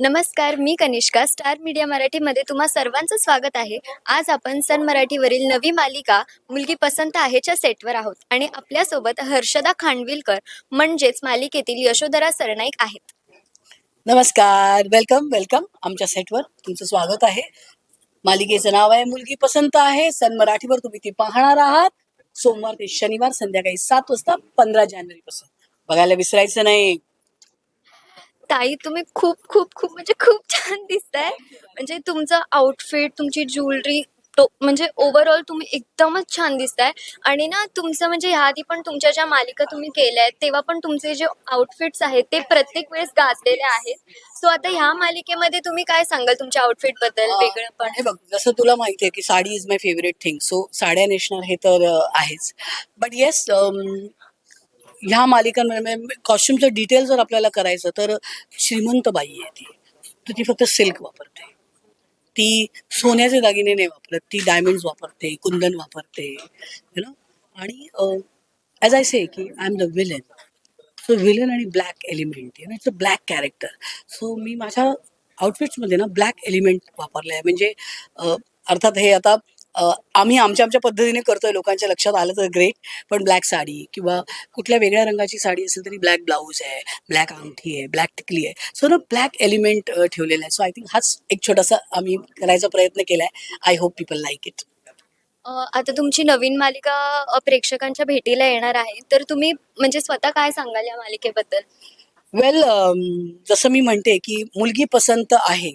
नमस्कार मी Kanishka star media मराठीमध्ये तुम्हा सर्वांचं स्वागत आहे. आज आपण सन मराठीवरील नवी मालिका मुलगी पसंत आहेच्या सेटवर आहोत आणि आपल्यासोबत हर्षदा खांडविलकर म्हणजेच मालिकेतील यशोधरा सरनाईक आहेत. नमस्कार वेलकम वेलकम आमच्या सेटवर तुमचं स्वागत आहे. मालिकेचं नाव आहे मुलगी पसंत आहे. सन मराठीवर तुम्ही ती पाहणार आहात. सोमवार ते शनिवार संध्याकाळी सात वाजता पंधरा जानेवारी पासून. बघायला विसरायचं नाही. ताई तुम्ही खूप खूप खूप म्हणजे खूप छान दिसताय. म्हणजे तुमचं आउटफिट तुमची ज्वेलरी तो म्हणजे ओव्हरऑल तुम्ही एकदमच छान दिसताय. आणि ना तुमचं म्हणजे ह्याआधी पण तुमच्या ज्या मालिका तुम्ही केल्या आहेत तेव्हा पण तुमचे जे आउटफिट्स आहेत ते प्रत्येक वेळेस गाजलेले आहेत. सो आता ह्या मालिकेमध्ये तुम्ही काय सांगाल तुमच्या आउटफिटबद्दल? वेगळं पण. हे बघ जसं तुला माहिती आहे की sari is my favourite thing so साड्या नेसणार हे तर आहेच. बट येस ह्या मालिकांमध्ये म्हणजे कॉस्ट्युमचं डिटेल जर आपल्याला करायचं तर श्रीमंत बाई आहे ती. तर ती फक्त सिल्क वापरते. ती सोन्याचे दागिने नाही वापरत ती डायमंड्स वापरते कुंदन वापरते यु नो आणि ॲज आय से की I am the villain so villain आणि black element you know it's a black character so मी माझ्या आउटफिट्समध्ये ना ब्लॅक एलिमेंट वापरलं आहे म्हणजे अर्थात हे आता आम्ही आमच्या आमच्या पद्धतीने करतोय लोकांच्या लक्षात आलं तर ग्रेट पण ब्लॅक साडी किंवा कुठल्या वेगळ्या रंगाची साडी असेल तरी ब्लॅक ब्लाऊज आहे ब्लॅक अंगठी आहे ब्लॅक टिकली आहे. सो ना ब्लॅक एलिमेंट ठेवलेला आहे. सो आय थिंक हाच एक छोटासा आम्ही करायचा प्रयत्न केला आहे I hope people like it um, आता तुमची नवीन मालिका प्रेक्षकांच्या भेटीला येणार आहे. तर तुम्ही म्हणजे स्वतः काय सांगाल या मालिकेबद्दल? वेल जसं मी म्हणते की मुलगी पसंत आहे.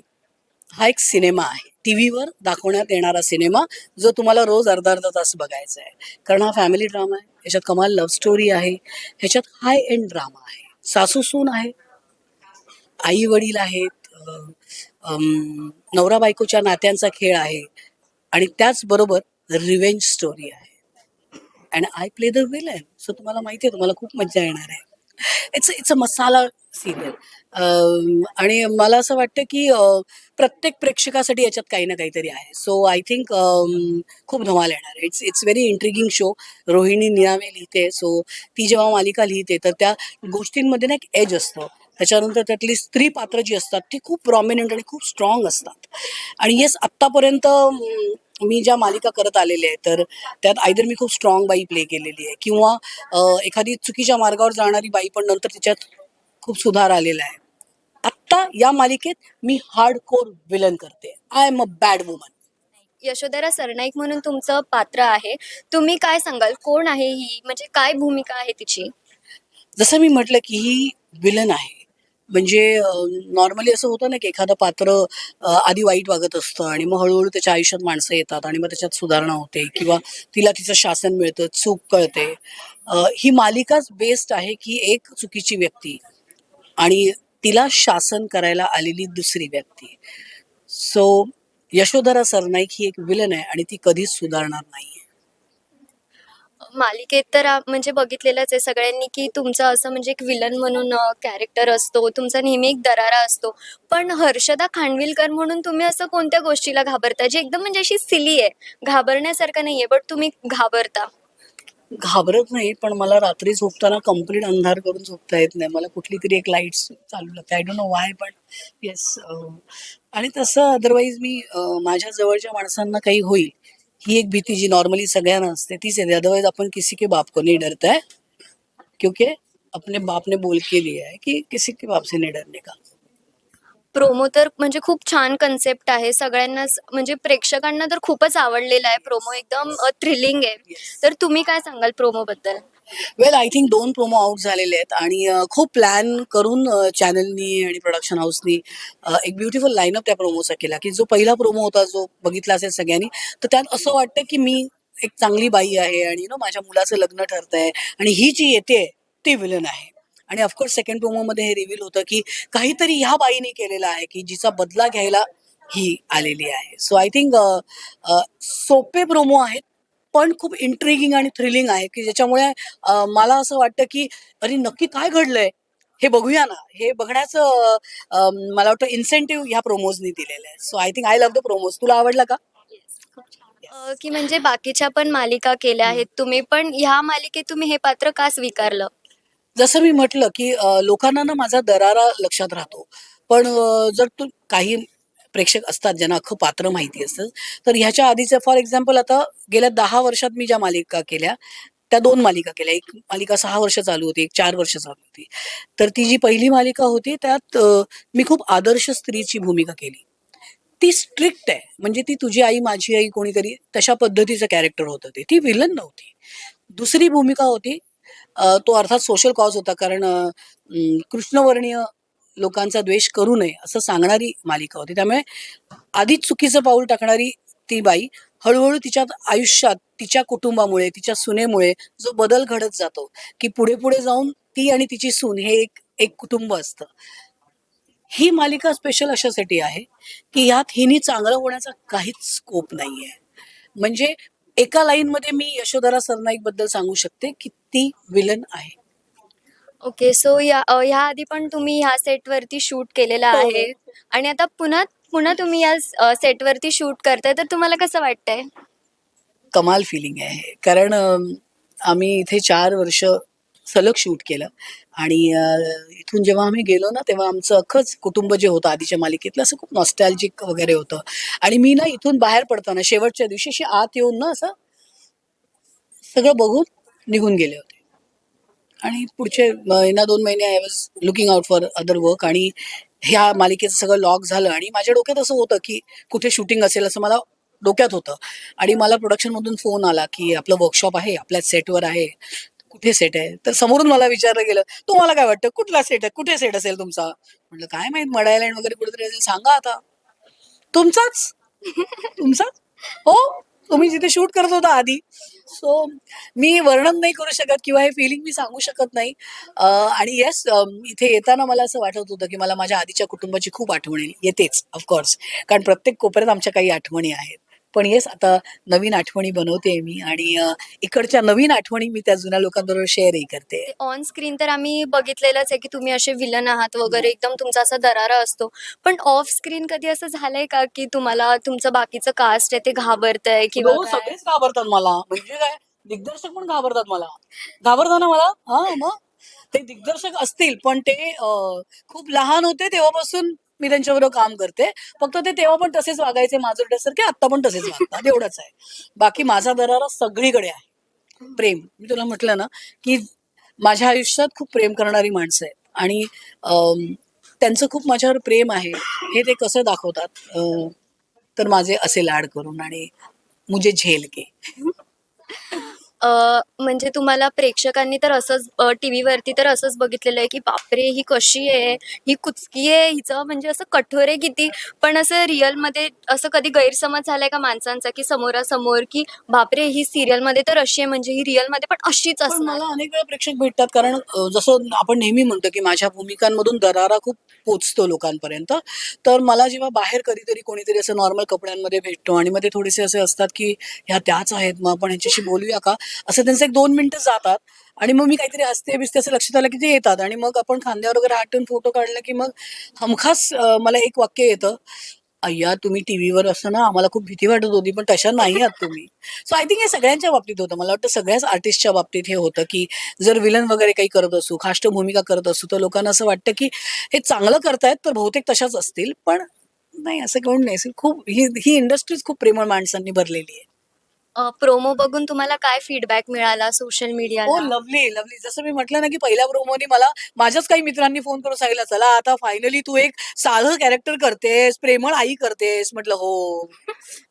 हा एक सिनेमा आहे. टी व्हीवर दाखवण्यात येणारा सिनेमा जो तुम्हाला रोज अर्धा अर्धा तास बघायचा आहे. कारण हा फॅमिली ड्रामा आहे. ह्याच्यात कमाल लव्ह स्टोरी आहे. ह्याच्यात हाय एंड ड्रामा आहे. सासू सून आहे. आई वडील आहेत. नवरा बायकोच्या नात्यांचा खेळ आहे. आणि त्याचबरोबर रिव्हेंज स्टोरी आहे. And I play the villain so तुम्हाला माहिती आहे तुम्हाला खूप मजा येणार आहे. It's it's a masala serial आणि मला असं वाटतं की प्रत्येक प्रेक्षकासाठी याच्यात काही ना काहीतरी आहे. सो आय थिंक खूप धमाल येणार आहे. It's it's very intriguing show Rohini Niname लिहिते. सो ती जेव्हा मालिका लिहिते तर त्या गोष्टींमध्ये ना एक एज असतं. त्याच्यानंतर त्यातली स्त्री पात्र जी असतात ती खूप प्रॉमिनंट आणि खूप स्ट्रॉंग असतात. आणि येस आत्तापर्यंत मी ज्या मालिका करत आलेल्या आहेत तर त्यात आयदर मी खूप स्ट्रॉंग बाई प्ले केलेली आहे. किंवा एखादी चुकीच्या मार्गावर जाणारी बाई पण नंतर तिच्यात खूप सुधार आलेला आहे. आत्ता या मालिकेत मी हार्ड कोर विलन करते. I am a bad woman Yashodhara Sarnaik म्हणून तुमचं पात्र आहे. तुम्ही काय सांगाल? कोण आहे ही? म्हणजे काय भूमिका आहे तिची? जसं मी म्हटलं की ही विलन आहे. म्हणजे नॉर्मली असं होतं ना की एखादं पात्र आधी वाईट वागत असतं आणि मग हळूहळू त्याच्या आयुष्यात माणसं येतात आणि मग त्याच्यात सुधारणा होते किंवा तिला तिचं शासन मिळतं चूक कळते. ही मालिकाच बेस्ट आहे की एक चुकीची व्यक्ती आणि तिला शासन करायला आलेली दुसरी व्यक्ती. सो यशोधरा सरनाईक ही एक विलन आहे आणि ती कधीच सुधारणार नाही मालिकेत तर आ- म्हणजे बघितलेलंच आहे सगळ्यांनी की तुमचं असं म्हणजे एक विलन म्हणून कॅरेक्टर असतो. तुमचा नेहमी एक दरारा असतो. पण हर्षदा खांडविलकर म्हणून तुम्ही असं कोणत्या गोष्टीला घाबरता? जी एकदम म्हणजे अशी सिली आहे. घाबरण्यासारखं नाहीये बट तुम्ही घाबरता. घाबरत नाही पण मला रात्री झोपताना कंप्लीट अंधार करून झोपता येत नाही. मला कुठली तरी एक लाइट चालू लागते. आय डोंट नो वाय पण येस आणि तसं अदरवाईज मी अं, माझ्या जवळच्या माणसांना काही होईल. ही एक भीती जी नॉर्मली सगळ्यांना असते तीच येते अदरवाईज आपण किसी के बाप को नहीं डरता है क्योंकि अपने बाप ने बोल के दिया है कि किसी के बाप से नहीं डरने का। प्रोमो तर म्हणजे खूप छान कन्सेप्ट आहे. सगळ्यांनाच म्हणजे प्रेक्षकांना तर खूपच आवडलेला आहे. प्रोमो एकदम थ्रिलिंग आहे. तर तुम्ही काय सांगाल प्रोमो बद्दल? वेल आय थिंक दोन प्रोमो आउट झालेले आहेत आणि खूप प्लॅन करून चॅनलनी आणि प्रोडक्शन हाऊसनी एक ब्युटिफुल लाईनअप त्या प्रोमोचा केला. की जो पहिला प्रोमो होता जो बघितला असेल सगळ्यांनी तर त्यात असं वाटतं की मी एक चांगली बाई आहे आणि नो माझ्या मुलाचं लग्न ठरत आहे आणि ही जी येते ती विलन आहे. आणि ऑफकोर्स सेकंड प्रोमोमध्ये हे रिव्हील होतं की काहीतरी ह्या बाईने केलेलं आहे की जिचा बदला घ्यायला ही आलेली आहे. सो आय थिंक सोपे प्रोमो आहेत पण खूप इंट्रिगिंग आणि थ्रिलिंग आहे की ज्याच्यामुळे मला असं वाटतं की अरे नक्की काय घडलंय? हे बघूया ना. हे बघण्याचं मला वाटतं इन्सेंटिव्ह ह्या प्रोमोजनी दिलेलं आहे. So I think I love the promos तुला आवडला का? की म्हणजे बाकीच्या पण मालिका केल्या आहेत तुम्ही पण ह्या मालिकेत तुम्ही हे पात्र का स्वीकारलं? जसं मी म्हटलं की लोकांना ना माझा दरारा लक्षात राहतो. पण जर तू काही प्रेक्षक असतात ज्यांना अख्खं पात्र माहिती असतं. तर ह्याच्या आधीचे फॉर एक्झाम्पल आता गेल्या दहा वर्षात मी ज्या मालिका केल्या त्या दोन मालिका केल्या. एक मालिका सहा वर्ष चालू होती एक चार वर्ष चालू होती. तर ती जी पहिली मालिका होती त्यात मी खूप आदर्श स्त्रीची भूमिका केली. ती स्ट्रिक्ट आहे. म्हणजे ती तुझी आई माझी आई कोणीतरी तशा पद्धतीचं कॅरेक्टर होतं ते. ती विलन नव्हती. दुसरी भूमिका होती तो अर्थात सोशल कॉज होता. कारण कृष्णवर्णीय लोकांचा द्वेष करू नये असं सांगणारी मालिका होती. त्यामुळे आधीच चुकीचं पाऊल टाकणारी ती बाई हळूहळू तिच्या आयुष्यात तिच्या कुटुंबामुळे तिच्या सुनेमुळे जो बदल घडत जातो की पुढे पुढे जाऊन ती आणि तिची सून हे एक एक कुटुंब असतं. ही मालिका स्पेशल अशासाठी आहे की यात हिनी चांगलं होण्याचा काहीच स्कोप नाहीये. म्हणजे एका लाईन मध्ये मी यशोधरा सरनाईकबद्दल सांगू शकते की ती विलन आहे. ओके सो या अ, ह्या आधी पण तुम्ही ह्या सेटवरती शूट केलेलं हो. आहे. आणि आता पुन्हा पुन्हा तुम्ही या सेटवरती शूट करताय तर तुम्हाला कसं वाटतंय? कमाल फिलिंग आहे कारण अम, आम्ही इथे चार वर्ष सलग शूट केलं. आणि अ, इथून जेव्हा आम्ही गेलो ना तेव्हा आमचं अख्खंच कुटुंब जे होतं आधीच्या मालिकेतलं असं खूप नॉस्टॅल्जिक वगैरे होतं. आणि मी ना इथून बाहेर पडताना शेवटच्या दिवशी अशी आत येऊन ना असं सगळं बघून निघून गेले होते. आणि पुढचे महिना दोन महिने I was looking out for other work आणि ह्या मालिकेचं सगळं लॉक झालं आणि माझ्या डोक्यात असं होतं की कुठे शूटिंग असेल असं मला डोक्यात होतं. आणि मला प्रोडक्शनमधून फोन आला की आपलं वर्कशॉप आहे आपल्या सेटवर आहे. कुठे सेट आहे? तर समोरून मला विचारलं गेलं तुम्हाला काय वाटतं? कुठला सेट आहे? कुठे सेट असेल तुमचा? म्हटलं काय माहीत मडायलँड वगैरे कुठेतरी असेल. सांगा आता. तुमचाच? तुमचाच? हो. तुम्ही जिथे शूट करत होता आधी. सो मी वर्णन नाही करू शकत किंवा हे फिलिंग मी सांगू शकत नाही. आणि येस इथे येताना मला असं वाटत होतं की मला माझ्या आधीच्या कुटुंबाची खूप आठवण येतेच ऑफकोर्स कारण प्रत्येक कोपऱ्यात आमच्या काही आठवणी आहेत. पण येस आता नवीन आठवणी बनवते मी आणि इकडच्या नवीन आठवणी मी त्या जुन्या लोकांबरोबर शेअरही करते. ऑन स्क्रीन तर आम्ही बघितलेलंच आहे की तुम्ही असे विलन आहात वगैरे एकदम तुमचा असा दरारा असतो. पण ऑफ स्क्रीन कधी असं झालंय का की तुम्हाला तुमचं बाकीचं कास्ट आहे ते घाबरतंय किंवा हो, काय? सगळेच घाबरतात मला. म्हणजे काय दिग्दर्शक पण घाबरतात मला. घाबरतात ना मला? हा मग? ते दिग्दर्शक असतील पण ते अं, खूप लहान होते तेव्हापासून मी त्यांच्याबरोबर काम करते. फक्त ते तेव्हा पण तसेच वागायचे माजुरड्यासारखे आता पण तसेच वागतात. एवढंच आहे. बाकी माझा दरारा सगळीकडे आहे. प्रेम. मी तुला म्हटलं ना की माझ्या आयुष्यात खूप प्रेम करणारी माणसं आहेत. आणि त्यांचं खूप माझ्यावर प्रेम आहे. हे ते कसं दाखवतात? तर माझे असे लाड करून आणि मुझे झेल के. म्हणजे तुम्हाला प्रेक्षकांनी तर असंच टीव्ही वरती तर असंच बघितलेलं आहे की बापरे ही कशी आहे? ही कुचकी आहे? हिचं म्हणजे असं कठोर आहे किती? पण असं रिअलमध्ये असं कधी गैरसमज झालाय का माणसांचा की समोरासमोर की बापरे ही सिरियलमध्ये तर अशी आहे म्हणजे ही रिअलमध्ये पण अशीच असणार. मला अनेक वेळा प्रेक्षक भेटतात कारण जसं आपण नेहमी म्हणतो की माझ्या भूमिकांमधून दरारा खूप पोचतो लोकांपर्यंत. तर मला जेव्हा बाहेर कधीतरी कोणीतरी असं नॉर्मल कपड्यांमध्ये भेटतो आणि मग ते थोडेसे असे असतात की ह्या त्याच आहेत मग आपण ह्यांच्याशी बोलूया का? असं त्यांचं एक दोन मिनिटं जातात आणि मग मी काहीतरी हसते बिसते असं लक्षात आलं की ते येतात. आणि मग आपण खांद्यावर वगैरे आटून फोटो काढला की मग हमखास मला एक वाक्य येतं अय्या तुम्ही टीव्हीवर असं ना आम्हाला खूप भीती वाटत होती पण तशा नाही आहात तुम्ही. सो आय थिंक हे सगळ्यांच्या बाबतीत होतं. मला वाटतं सगळ्याच आर्टिस्टच्या बाबतीत हे होतं की जर विलन वगैरे काही करत असू खाष्ट भूमिका करत असू तर लोकांना असं वाटतं की हे चांगलं करतायत तर बहुतेक तशाच असतील पण नाही असं कोण नाही. खूप ही ही इंडस्ट्रीज खूप प्रेमळ माणसांनी भरलेली आहे. प्रोमो बघून तुम्हाला काय फीडबॅक मिळाला सोशल हो मीडियाला लवली लवली जसं मी म्हटलं ना की पहिल्या प्रोमोनी मला माझ्याच काही मित्रांनी फोन करून सांगितलं चला आता फायनली तू एक साधं कॅरेक्टर करतेस प्रेमळ आई करतेस. म्हटलं हो.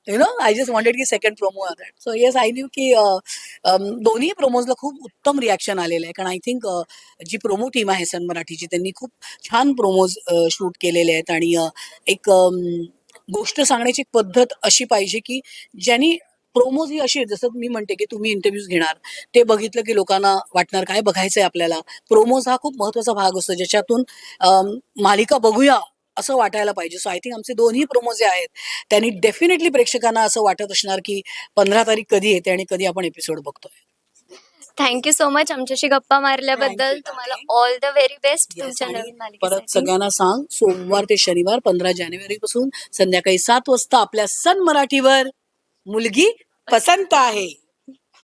You know I just wanted की second promo so yes I knew की दोन्ही प्रोमोजला खूप उत्तम रिॲक्शन आलेलं आहे. कारण आय थिंक जी प्रोमो टीम आहे सन मराठीची त्यांनी खूप छान प्रोमोज शूट केलेले आहेत. आणि एक गोष्ट सांगण्याची पद्धत अशी पाहिजे की ज्यांनी प्रोमोज ही अशी आहे, जसं मी म्हणते की तुम्ही इंटरव्ह्यूज घेणार ते बघितलं की लोकांना वाटणार काय बघायचंय आपल्याला. प्रोमोज हा खूप महत्त्वाचा भाग असतो ज्याच्यातून मालिका बघूया असं वाटायला पाहिजे. सो आय थिंक आमचे दोन्ही प्रोमो जे आहेत त्यांनी डेफिनेटली प्रेक्षकांना असं वाटत असणार की पंधरा तारीख कधी येते आणि कधी आपण एपिसोड बघतोय. थँक्यू सो मच आमच्याशी गप्पा मारल्याबद्दल तुम्हाला. ऑल द व्हेरी बेस्ट तुमच्या नवीन परत मालिकेसाठी सगळ्यांना सांग सोमवार ते शनिवार पंधरा जानेवारी पासून संध्याकाळी सात वाजता आपल्या सन मराठीवर मुलगी पसंत आहे.